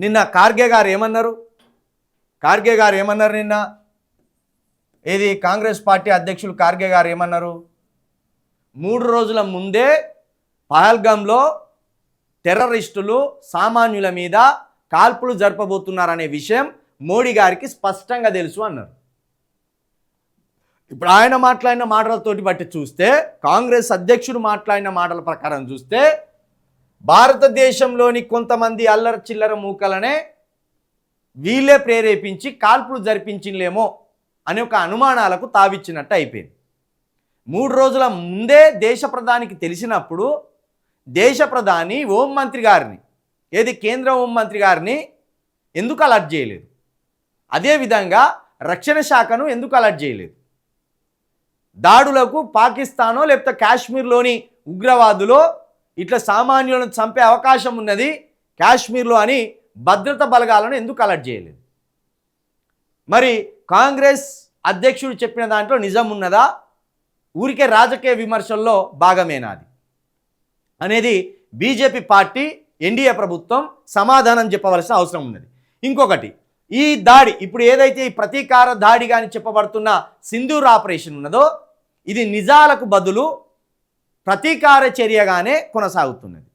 నిన్న కార్గే గారు ఏమన్నారు? కార్గే గారు ఏమన్నారు నిన్న? ఏది కాంగ్రెస్ పార్టీ అధ్యక్షులు కార్గే గారు ఏమన్నారు? మూడు రోజుల ముందే పహల్గంలో టెర్రరిస్టులు సామాన్యుల మీద కాల్పులు జరపబోతున్నారనే విషయం మోడీ గారికి స్పష్టంగా తెలుసు అన్నారు. ఇప్పుడు ఆయన మాట్లాడిన మాటలతోటి బట్టి చూస్తే కాంగ్రెస్ అధ్యక్షుడు మాట్లాడిన మాటల ప్రకారం చూస్తే భారతదేశంలోని కొంతమంది అల్లర చిల్లర మూకలనే వీళ్ళే ప్రేరేపించి కాల్పులు జరిపించిందేమో అనే ఒక అనుమానాలకు తావిచ్చినట్టు అయిపోయింది. మూడు రోజుల ముందే దేశ ప్రధానికి తెలిసినప్పుడు దేశ ప్రధాని హోంమంత్రి గారిని ఏది కేంద్ర హోంమంత్రి గారిని ఎందుకు అలర్ట్ చేయలేదు? అదేవిధంగా రక్షణ శాఖను ఎందుకు అలర్ట్ చేయలేదు? దాడులకు పాకిస్తానో లేకపోతే కాశ్మీర్లోని ఉగ్రవాదులో ఇట్లా సామాన్యులను చంపే అవకాశం ఉన్నది కాశ్మీర్లో అని భద్రత బలగాలను ఎందుకు అలర్ట్ చేయలేదు? మరి కాంగ్రెస్ అధ్యక్షుడు చెప్పిన దాంట్లో నిజం ఉన్నదా? ఊరికే రాజకీయ విమర్శల్లో భాగమేనా అది? అనేది బీజేపీ పార్టీ ఎన్డీఏ ప్రభుత్వం సమాధానం చెప్పవలసిన అవసరం ఉన్నది. ఇంకొకటి ఈ దాడి ఇప్పుడు ఏదైతే ఈ ప్రతీకార దాడిగా అని చెప్పబడుతున్న సింధూర్ ఆపరేషన్ ఉన్నదో ఇది నిజాలకు బదులు ప్రతీకార చర్యగానే కొనసాగుతున్నది.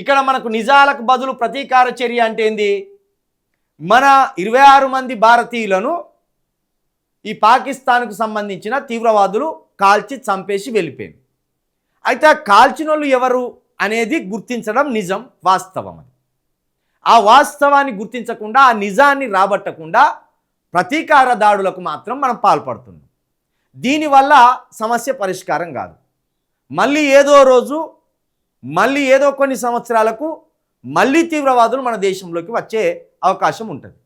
ఇక్కడ మనకు నిజాలకు బదులు ప్రతీకార చర్య అంటే ఏంది? మన ఇరవై ఆరు మంది భారతీయులను ఈ పాకిస్తాన్కు సంబంధించిన తీవ్రవాదులు కాల్చి చంపేసి వెళ్ళిపోయింది. అయితే ఆ ఎవరు అనేది గుర్తించడం నిజం వాస్తవం అది. ఆ వాస్తవాన్ని గుర్తించకుండా ఆ నిజాన్ని రాబట్టకుండా ప్రతీకార దాడులకు మాత్రం మనం పాల్పడుతున్నాం. దీనివల్ల సమస్య పరిష్కారం కాదు. మళ్ళీ ఏదో రోజు మళ్ళీ ఏదో కొన్ని సంవత్సరాలకు మళ్ళీ తీవ్రవాదులు మన దేశంలోకి వచ్చే అవకాశం ఉంటుంది.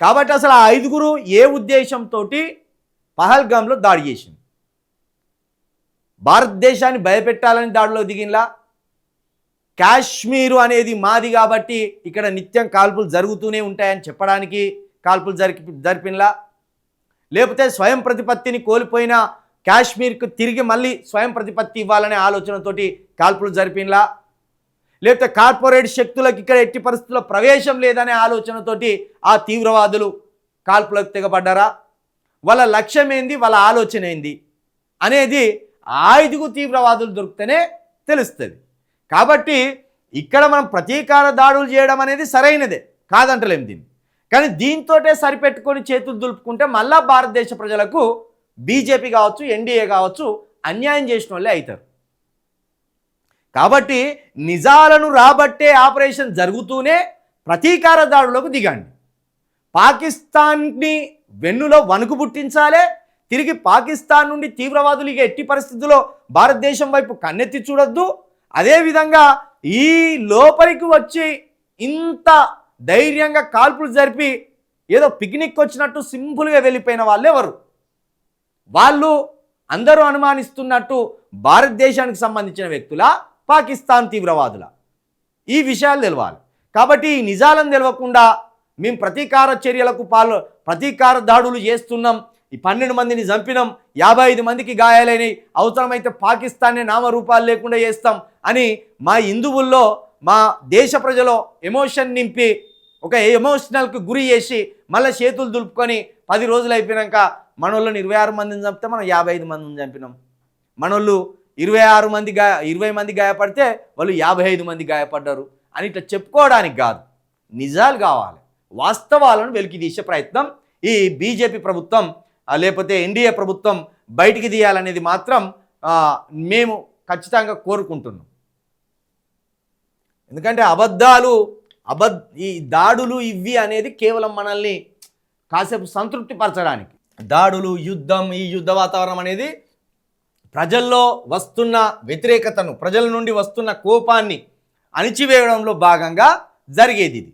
కాబట్టి అసలు ఆ ఐదుగురు ఏ ఉద్దేశంతో పహల్గామ్లో దాడి చేసింది? భారతదేశాన్ని భయపెట్టాలని దాడిలో దిగినలా? కాశ్మీరు అనేది మాది కాబట్టి ఇక్కడ నిత్యం కాల్పులు జరుగుతూనే ఉంటాయని చెప్పడానికి కాల్పులు జరిపి జరిపినలా? లేకపోతే స్వయం ప్రతిపత్తిని కోల్పోయిన కాశ్మీర్కు తిరిగి మళ్ళీ స్వయం ప్రతిపత్తి ఇవ్వాలనే ఆలోచనతోటి కాల్పులు జరిపినలా? లేకపోతే కార్పొరేట్ శక్తులకు ఇక్కడ ఎట్టి పరిస్థితుల్లో ప్రవేశం లేదనే ఆలోచనతోటి ఆ తీవ్రవాదులు కాల్పులకు తెగబడ్డారా? వాళ్ళ లక్ష్యం ఏంది వాళ్ళ ఆలోచన ఏంది అనేది ఆ ఐదుగు తీవ్రవాదులు దొరికితేనే తెలుస్తుంది. కాబట్టి ఇక్కడ మనం ప్రతీకార దాడులు చేయడం అనేది సరైనదే కాదంటలేం దీన్ని. కానీ దీంతోటే సరిపెట్టుకొని చేతులు దులుపుకుంటే మళ్ళా భారతదేశ ప్రజలకు బీజేపీ కావచ్చు ఎన్డీఏ కావచ్చు అన్యాయం చేసిన వాళ్ళే అవుతారు. కాబట్టి నిజాలను రాబట్టే ఆపరేషన్ జరుగుతూనే ప్రతీకార దాడులకు దిగండి. పాకిస్తాన్ని వెన్నులో వణుకు పుట్టించాలే తిరిగి పాకిస్తాన్ నుండి తీవ్రవాదులు ఇక ఎట్టి పరిస్థితుల్లో భారతదేశం వైపు కన్నెత్తి చూడొద్దు. అదేవిధంగా ఈ లోపలికి వచ్చి ఇంత ధైర్యంగా కాల్పులు జరిపి ఏదో పిక్నిక్ వచ్చినట్టు సింపుల్గా వెళ్ళిపోయిన వాళ్ళు ఎవరు వాళ్ళు అందరూ అనుమానిస్తున్నట్టు భారతదేశానికి సంబంధించిన వ్యక్తుల పాకిస్తాన్ తీవ్రవాదుల? ఈ విషయాలు తెలవాలి. కాబట్టి ఈ నిజాలను తెలవకుండా మేము ప్రతీకార చర్యలకు పాలు ప్రతీకార దాడులు చేస్తున్నాం. ఈ పన్నెండు మందిని చంపినాం. యాభై ఐదు మందికి గాయాలైనవి అవసరమైతే పాకిస్తాన్ని నామరూపాలు లేకుండా చేస్తాం అని మా హిందువుల్లో మా దేశ ప్రజలో ఎమోషన్ నింపి ఒక ఎమోషనల్కి గురి చేసి మళ్ళీ చేతులు దులుపుకొని పది రోజులు అయిపోయాక మనోళ్ళని ఇరవై ఆరు మందిని చంపితే మనం యాభై ఐదు మందిని చంపినాం. మనోళ్ళు ఇరవై ఆరు మంది గా ఇరవై మంది గాయపడితే వాళ్ళు యాభై ఐదు మంది గాయపడ్డారు అని ఇట్లా చెప్పుకోవడానికి కాదు. నిజాలు కావాలి. వాస్తవాలను వెలికి తీసే ప్రయత్నం ఈ బీజేపీ ప్రభుత్వం లేకపోతే ఎన్డీఏ ప్రభుత్వం బయటికి తీయాలనేది మాత్రం మేము ఖచ్చితంగా కోరుకుంటున్నాం. ఎందుకంటే అబద్ధాలు అబద్ ఈ దాడులు ఇవి అనేది కేవలం మనల్ని కాసేపు సంతృప్తి పరచడానికి దాడులు యుద్ధం ఈ యుద్ధ వాతావరణం అనేది ప్రజల్లో వస్తున్న వ్యతిరేకతను ప్రజల నుండి వస్తున్న కోపాన్ని అణిచివేయడంలో భాగంగా జరిగేది ఇది.